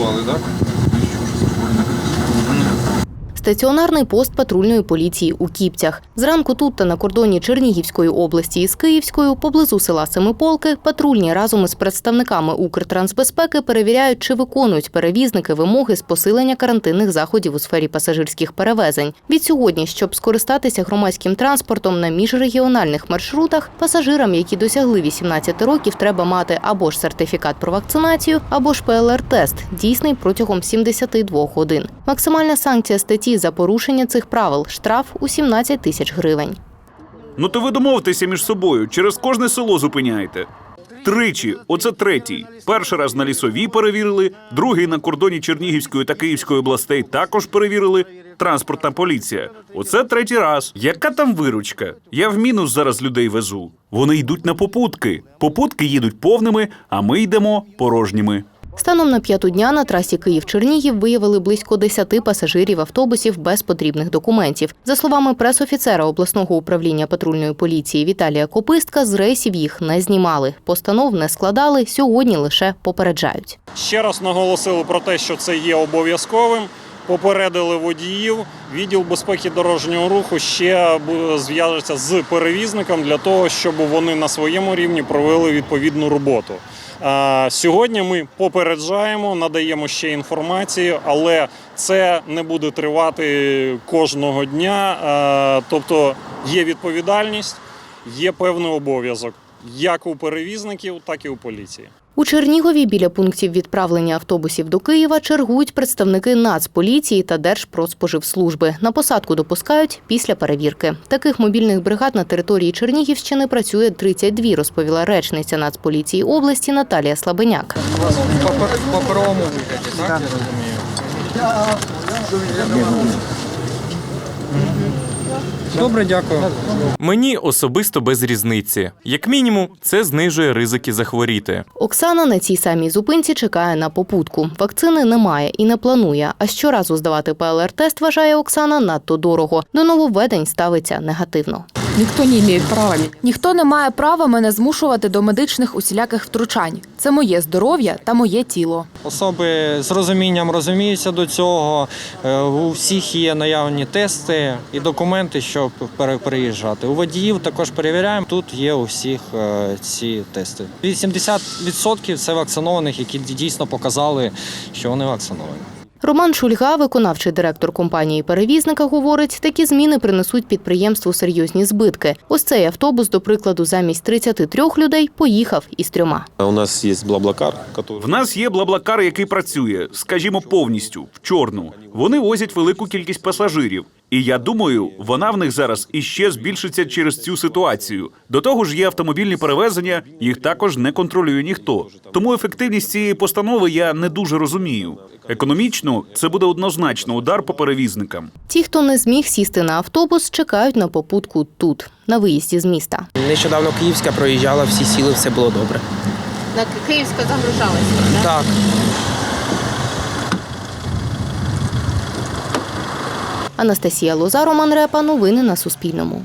Фотографували, так? Стаціонарний пост патрульної поліції у Кіпцях. Зранку тут та на кордоні Чернігівської області із Київською, поблизу села Семиполки, патрульні разом із представниками Укртрансбезпеки перевіряють, чи виконують перевізники вимоги з посилення карантинних заходів у сфері пасажирських перевезень. Від сьогодні, щоб скористатися громадським транспортом на міжрегіональних маршрутах, пасажирам, які досягли 18 років, треба мати або ж сертифікат про вакцинацію, або ж ПЛР-тест, дійсний протягом 72 годин. Максимальна санкція статті за порушення цих правил штраф у 17 тисяч гривень. Ну то ви домовтеся між собою, через кожне село зупиняєте. Тричі, оце третій. Перший раз на лісовій перевірили, другий на кордоні Чернігівської та Київської областей також перевірили. Транспортна поліція. Оце третій раз. Яка там виручка? Я в мінус зараз людей везу. Вони йдуть на попутки. Попутки їдуть повними, а ми йдемо порожніми. Станом на п'яту дня на трасі Київ-Чернігів виявили близько 10 пасажирів автобусів без потрібних документів. За словами пресофіцера обласного управління патрульної поліції Віталія Копистка, з рейсів їх не знімали. Постанов не складали, сьогодні лише попереджають. Ще раз наголосили про те, що це є обов'язковим. Попередили водіїв. Відділ безпеки дорожнього руху ще зв'яжеться з перевізником для того, щоб вони на своєму рівні провели відповідну роботу. Сьогодні ми попереджаємо, надаємо ще інформацію, але це не буде тривати кожного дня. Тобто є відповідальність, є певний обов'язок як у перевізників, так і у поліції. У Чернігові біля пунктів відправлення автобусів до Києва чергують представники Нацполіції та Держпродспоживслужби. На посадку допускають після перевірки. Таких мобільних бригад на території Чернігівщини працює 32, розповіла речниця Нацполіції області Наталія Слабеняк. В паперовому вигляді, так? Я розумію. Добре, дякую. Мені особисто без різниці. Як мінімум, це знижує ризики захворіти. Оксана на цій самій зупинці чекає на попутку. Вакцини немає і не планує. А щоразу здавати ПЛР-тест вважає Оксана надто дорого. До нововведень ставиться негативно. Никто не имеет права. Ніхто не має права мене змушувати до медичних усіляких втручань. Це моє здоров'я та моє тіло. Особи з розумінням розуміються до цього. Е, У всіх є наявні тести і документи, щоб переїжджати. У водіїв також перевіряємо. Тут є у всіх е, ці тести. 80% це вакцинованих, які дійсно показали, що вони вакциновані. Роман Шульга, виконавчий директор компанії перевізника, говорить, такі зміни принесуть підприємству серйозні збитки. Ось цей автобус, до прикладу, замість 33 людей поїхав із трьома. У нас є Блаблакар. В нас є блаблакар, який працює, скажімо, повністю в чорну. Вони возять велику кількість пасажирів. І я думаю, вона в них зараз іще збільшиться через цю ситуацію. До того ж, є автомобільні перевезення, їх також не контролює ніхто. Тому ефективність цієї постанови я не дуже розумію. Економічно це буде однозначно удар по перевізникам. Ті, хто не зміг сісти на автобус, чекають на попутку тут, на виїзді з міста. Нещодавно Київська проїжджала, всі сіли, все було добре. На Київська загружалася. Так. Анастасія Лоза, Роман Репа. Новини на Суспільному.